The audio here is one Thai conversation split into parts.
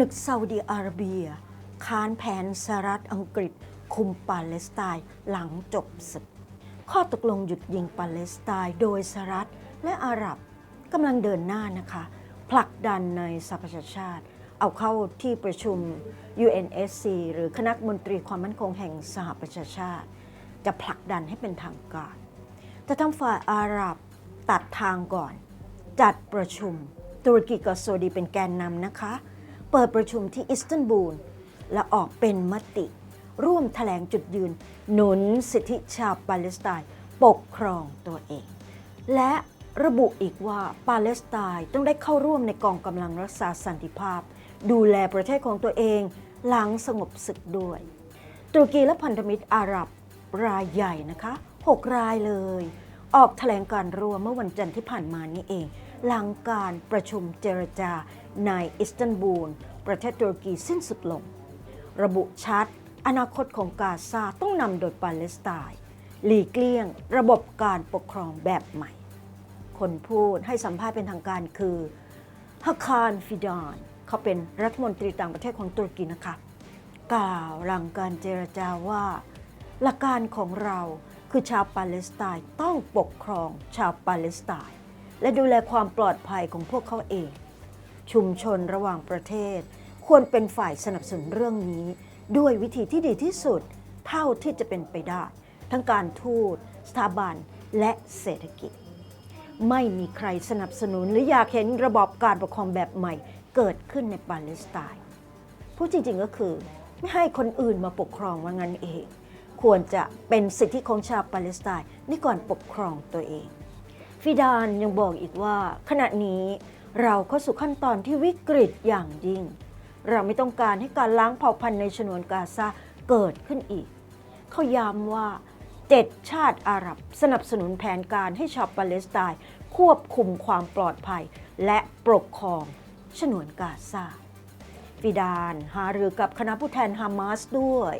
นึกซาอุดีอาระเบีย ค้านแผนสหรัฐอังกฤษ คุมปาเลสไตน์หลังจบศึก ข้อตกลงหยุดยิงปาเลสไตน์โดยสหรัฐและอาหรับกำลังเดินหน้านะคะ ผลักดันในสหประชาชาติ เอาเข้าที่ประชุม UNSC หรือคณะมนตรีความมั่นคงแห่งสหประชาชาติ จะผลักดันให้เป็นทางการ แต่ทางฝ่ายอาหรับตัดทางก่อน จัดประชุมตุรกีกับโซดีเป็นแกนนำนะคะ เปิดประชุมที่อิสตันบูลและออกเป็นมติ ร่วมแถลงจุดยืน หนุนสิทธิชาวปาเลสไตน์ปกครองตัวเอง และระบุอีกว่าปาเลสไตน์ต้องได้เข้าร่วมในกองกำลังรักษาสันติภาพ ดูแลประเทศของตัวเองหลังสงบศึกด้วย ตุรกีและพันธมิตรอาหรับรายใหญ่นะคะ 6 รายเลย ออกแถลงการณ์รวมเมื่อวันจันทร์ที่ผ่านมานี้เอง หลังการประชุมเจรจาในอิสตันบูล ประเทศตุรกีสิ้นสุดลง ระบุชัด อนาคตของกาซาต้องนำโดยปาเลสไตน์หลีกเลี่ยง ระบบการปกครองแบบใหม่ คนพูดให้สัมภาษณ์เป็นทางการคือฮักคารฟิดาน เขาเป็นรัฐมนตรีต่างประเทศของตุรกีนะคะ กล่าวหลังการเจรจาว่า หลักการของเราคือชาวปาเลสไตน์ต้องปกครองชาวปาเลสไตน์ และดูแลความปลอดภัยของพวกเขาเอง ชุมชนระหว่างประเทศ ควรเป็นฝ่ายสนับสนุนเรื่องนี้ ด้วยวิธีที่ดีที่สุด เท่าที่จะเป็นไปได้ ทั้งการทูตสถาบันและเศรษฐกิจ ไม่มีใครสนับสนุนหรืออยากเห็นระบอบการปกครองแบบใหม่เกิดขึ้นในปาเลสไตน์พูดจริงๆก็คือไม่ให้คนอื่นมาปกครองว่างั้นเอง ควรจะเป็นสิทธิของชาวปาเลสไตน์ในก่อนปกครองตัวเอง ฟิดานยังบอกอีกว่า ขณะนี้เราเข้าสู่ขั้นตอนที่วิกฤตอย่างยิ่ง เราไม่ต้องการให้การล้างเผ่าพันธุ์ในฉนวนกาซาเกิดขึ้นอีก เขาย้ำว่าเจ็ดชาติอาหรับสนับสนุนแผนการให้ชาวปาเลสไตน์ควบคุมความปลอดภัย และปกครองฉนวนกาซาฟิดานหารือกับคณะผู้แทนฮามาสด้วย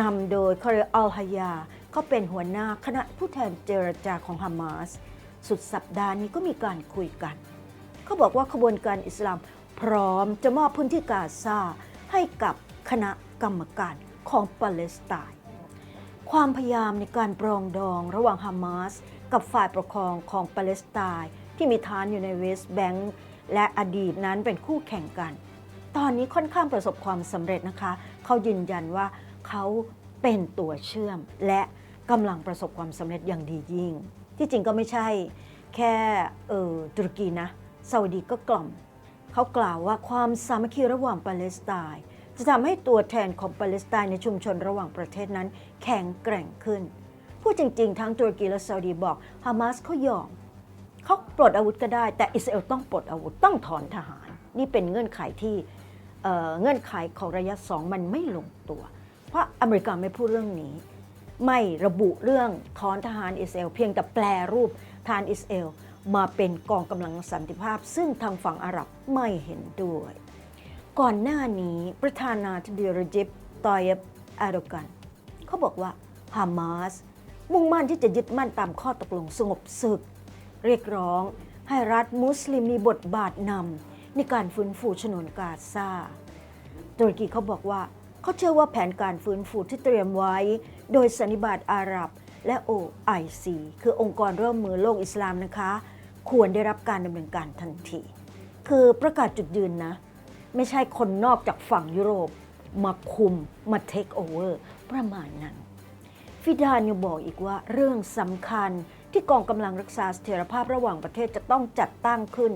นำโดยคาริอัลฮายาเขาเป็นหัวหน้าคณะผู้แทนเจรจาของฮามาส สุดสัปดาห์นี้ก็มีการคุยกัน เขาบอกว่าขบวนการอิสลามพร้อมจะมอบพื้นที่กาซาให้กับคณะกรรมการของปาเลสไตน์ความพยายามในการปรองดองระหว่างฮามาสกับฝ่ายปกครองของปาเลสไตน์ที่มีฐานอยู่ในเวสต์แบงก์และอดีตนั้นเป็นคู่แข่งกัน ตอนนี้ค่อนข้างประสบความสำเร็จนะคะ เขายืนยันว่าเขาเป็นตัวเชื่อมและกำลังประสบความสำเร็จอย่างดียิ่ง ที่จริงก็ไม่ใช่ แค่เออตุรกีนะซาอุดีก็กล่อม เขากล่าวว่าความสามัคคีระหว่างปาเลสไตน์จะทำให้ตัวแทนของปาเลสไตน์ในชุมชนระหว่างประเทศนั้น แข็งแกร่งขึ้น พูดจริงๆ ทั้งตุรกีและซาอุดีบอกฮามาสเขายอมเขาปลดอาวุธก็ได้ แต่อิสราเอลต้องปลดอาวุธต้องถอนทหาร นี่เป็นเงื่อนไขที่เเงื่อนไขของระยะสองมันไม่ลงตัว เพราะอเมริกาไม่พูดเรื่องนี้ ไม่ระบุเรื่องถอนทหารอิสราเอลเพียงแต่แปลรูปทหารอิสราเอลมาเป็นกองกำลังสันติภาพ ซึ่งทางฝั่งอาหรับไม่เห็นด้วย ก่อนหน้านี้ประธานาธิบดีรจิบตอยบอาโดกันเขาบอกว่าฮามาสมุ่งมั่นที่จะยึดมั่นตามข้อตกลงสงบศึก เรียกร้องให้รัฐมุสลิมมีบทบาทนำในการฟื้นฟูฉนวนกาซาตุรกีเขาบอกว่า เขาเชื่อว่าแผนการฟื้นฟูที่เตรียมไว้ โดยสันนิบาตอาหรับและ OIC คือองค์กรร่วมมือโลกอิสลามนะคะ ควรได้รับการดำเนินการทันที คือประกาศจุดยืนนะ ไม่ใช่คนนอกจากฝั่งยุโรป มาคุมมาเทคโอเวอร์ประมาณนั้น ฟิดานยังบอกอีกว่าเรื่องสำคัญที่กองกำลังรักษาเสถียรภาพระหว่างประเทศจะต้องจัดตั้งขึ้น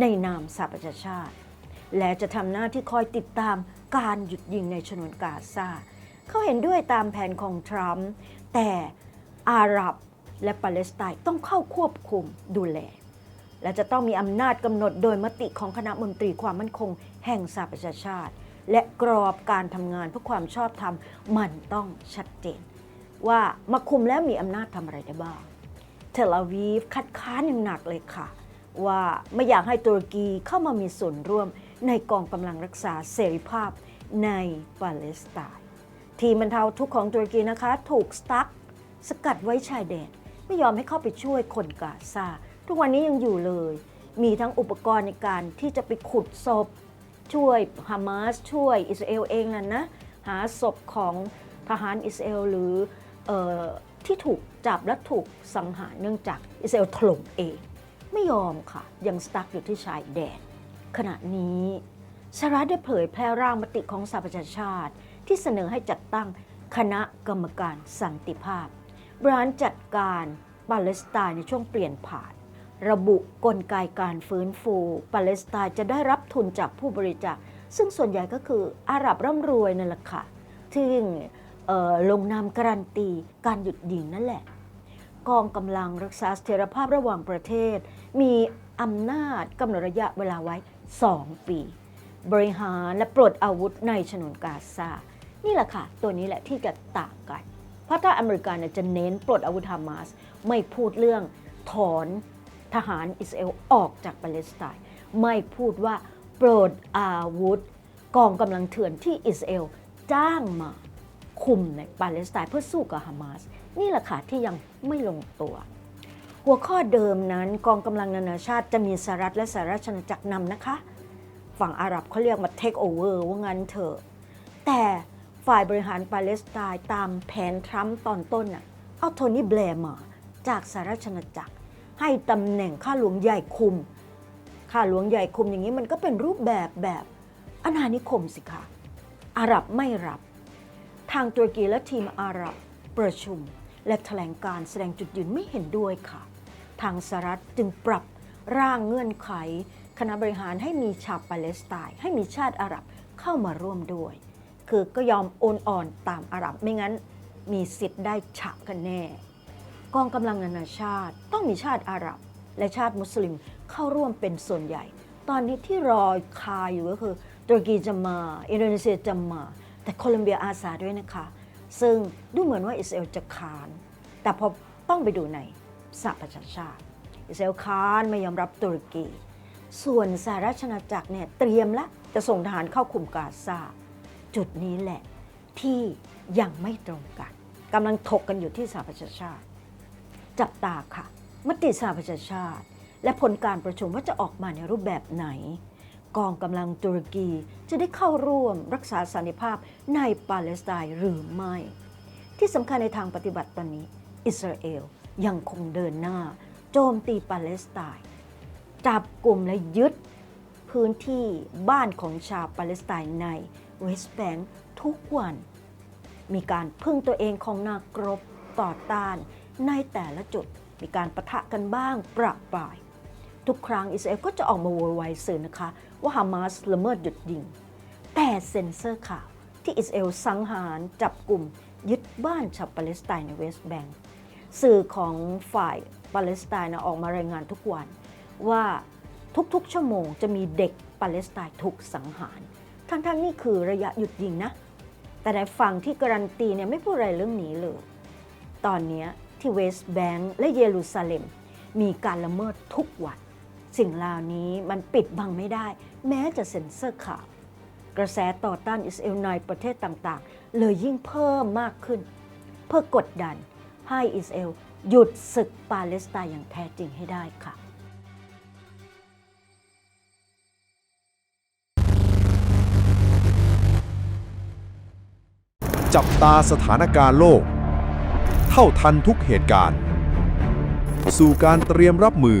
ในนามสหประชาชาติ และจะทำหน้าที่คอยติดตาม การหยุดยิงในฉนวนกาซาเขาเห็นด้วยตามแผนของทรัมป์แต่อาหรับและปาเลสไตน์ต้องเข้าควบคุมดูแล และจะต้องมีอำนาจกำหนดโดยมติของคณะมนตรีความมั่นคง แห่งสหประชาชาติ และกรอบการทำงานเพื่อความชอบธรรมมันต้องชัดเจน ว่ามาคุมแล้วมีอำนาจทำอะไรได้บ้างเทลอาวีฟคัดค้านอย่างหนักเลยค่ะ ว่าไม่อยากให้ตุรกีเข้ามามีส่วนร่วม ในกองกำลังรักษาเสรีภาพในปาเลสไตน์ทีมบรรเทาทุกข์ของตุรกีนะคะ ถูกสตั๊กสกัดไว้ชายแดนไม่ยอมให้เข้าไปช่วยคนกาซาทุกวันนี้ยังอยู่เลย มีทั้งอุปกรณ์ในการที่จะไปขุดศพ ช่วยฮามาสช่วยอิสราเอลเองนั่นนะ หาศพของทหารอิสราเอลหรือออที่ถูกจับและถูกสังหารเนื่องจากอิสราเอลถล่มเอง ไม่ยอมค่ะ ยังสตั๊กอยู่ที่ชายแดน ขณะนี้สหรัฐได้เผยแพร่ร่างมติของสหประชาชาติ ที่เสนอให้จัดตั้งคณะกรรมการสันติภาพบริหารจัดการปาเลสไตน์ในช่วงเปลี่ยนผ่าน ระบุกลไกการฟื้นฟูปาเลสไตน์จะได้รับทุนจากผู้บริจาคซึ่งส่วนใหญ่ก็คืออาหรับร่ำรวยนั่นแหละค่ะที่เอ่อลงนามการันตีการหยุดยิงนั่นแหละ กองกำลังรักษาเสถียรภาพระหว่างประเทศ มีอำนาจกำหนดระยะเวลาไว้ 2 ปี บริหารและปลดอาวุธในฉนวนกาซา นี่แหละค่ะ ตัวนี้แหละที่จะต่างกัน เพราะถ้าอเมริกาเนี่ยจะเน้นปลดอาวุธฮามาสไม่พูดเรื่องถอนทหารอิสราเอลออกจากปาเลสไตน์ไม่พูดว่าปลดอาวุธ กองกำลังเถื่อนที่อิสราเอลจ้างมาคุมในปาเลสไตน์เพื่อสู้กับฮามาส นี่แหละค่ะที่ยังไม่ลงตัว หัวข้อเดิมนั้นกองกำลังนานาชาติจะมีสหรัฐและสหราชอาณาจักรนำนะคะ ฝั่งอาหรับเขาเรียกมา take over ว่างั้นเถอะ แต่ฝ่ายบริหารปาเลสไตน์ตามแผนทรัมป์ตอนต้นน่ะเอาโทนี่แบร์มาจากสหราชอาณาจักร ให้ตำแหน่งข้าหลวงใหญ่คุม ข้าหลวงใหญ่คุมอย่างนี้มันก็เป็นรูปแบบแบบอาณานิคมสิคะอาหรับไม่รับ ทางตุรกีและทีมอาหรับประชุมและแถลงการแสดงจุดยืนไม่เห็นด้วยค่ะ ทางสหรัฐจึงปรับร่างเงื่อนไข คณะบริหารให้มีชาวปาเลสไตน์ให้มีชาติอาหรับเข้ามาร่วมด้วย คือก็ยอมโอนอ่อนตามอาหรับไม่งั้นมีสิทธิ์ได้ฉะกันแน่ กองกำลังนานาชาติต้องมีชาติอาหรับ และชาติมุสลิมเข้าร่วมเป็นส่วนใหญ่ ตอนนี้ที่รอคาอยู่ก็คือตุรกีจะมา อินโดนีเซียจะมา แต่โคลอมเบียอาสาด้วยนะคะ ซึ่งดูเหมือนว่าอิสราเอลจะคาน แต่พอต้องไปดูใน สหประชาชาติอิสราเอลค้านไม่ยอมรับตุรกี ส่วนสหราชอาณาจักรเนี่ยเตรียมละจะส่งทหารเข้าคุมกาซาจุดนี้แหละที่ยังไม่ตรงกันกำลังถกกันอยู่ที่สหประชาชาติ จับตาค่ะ มติสหประชาชาติ และผลการประชุมว่าจะออกมาในรูปแบบไหน กองกำลังตุรกีจะได้เข้าร่วมรักษาสันติภาพในปาเลสไตน์หรือไม่ ที่สำคัญในทางปฏิบัติตอนนี้ อิสราเอล ยังคงเดินหน้า โจมตีปาเลสไตน์จับกลุ่มและยึดพื้นที่บ้านของชาวปาเลสไตน์ในเวสต์แบงค์ทุกวัน มีการพึ่งตัวเองของนากรบต่อต้านในแต่ละจุด มีการประทะกันบ้างประปราย ทุกครั้งอิสราเอลก็จะออกมาโวยวายสื่อนะคะ ว่าฮามาสละเมิดหยุดยิง แต่เซ็นเซอร์ข่าวที่อิสราเอลสังหารจับกลุ่มยึดบ้านชาวปาเลสไตน์ในเวสต์แบงก์ สื่อของฝ่ายปาเลสไตน์นะออกมารายงานทุกวันว่าทุกๆ ชั่วโมงจะมีเด็กปาเลสไตน์ถูกสังหาร ทั้งๆนี่คือระยะหยุดยิงนะ แต่ในฝั่งที่การันตีเนี่ยไม่พูดอะไรเรื่องนี้เลย ตอนนี้ที่เวสต์แบงก์และเยรูซาเล็ม มีการละเมิดทุกวัน สิ่งเหล่านี้มันปิดบังไม่ได้ แม้จะเซ็นเซอร์ข่าว กระแสต่อต้านอิสราเอลในประเทศต่างๆ เลยยิ่งเพิ่มมากขึ้น เพื่อกดดัน ให้อิสราเอลหยุดศึกปาเลสไตน์อย่างแท้จริงให้ได้ค่ะจับตาสถานการณ์โลก เท่าทันทุกเหตุการณ์ สู่การเตรียมรับมือ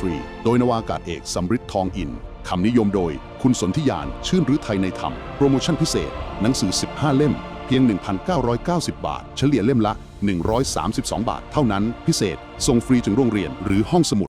III โดยนวากาศเอกสำริดทองอินคำนิยมโดยคุณสนธิยาน ชื่นรือไทยในธรรม โปรโมชั่นพิเศษ หนังสือ 15 เล่ม เพียง 1,990 บาท เฉลี่ยเล่มละ 132 บาท เท่านั้นพิเศษ ส่งฟรีถึงโรงเรียนหรือห้องสมุด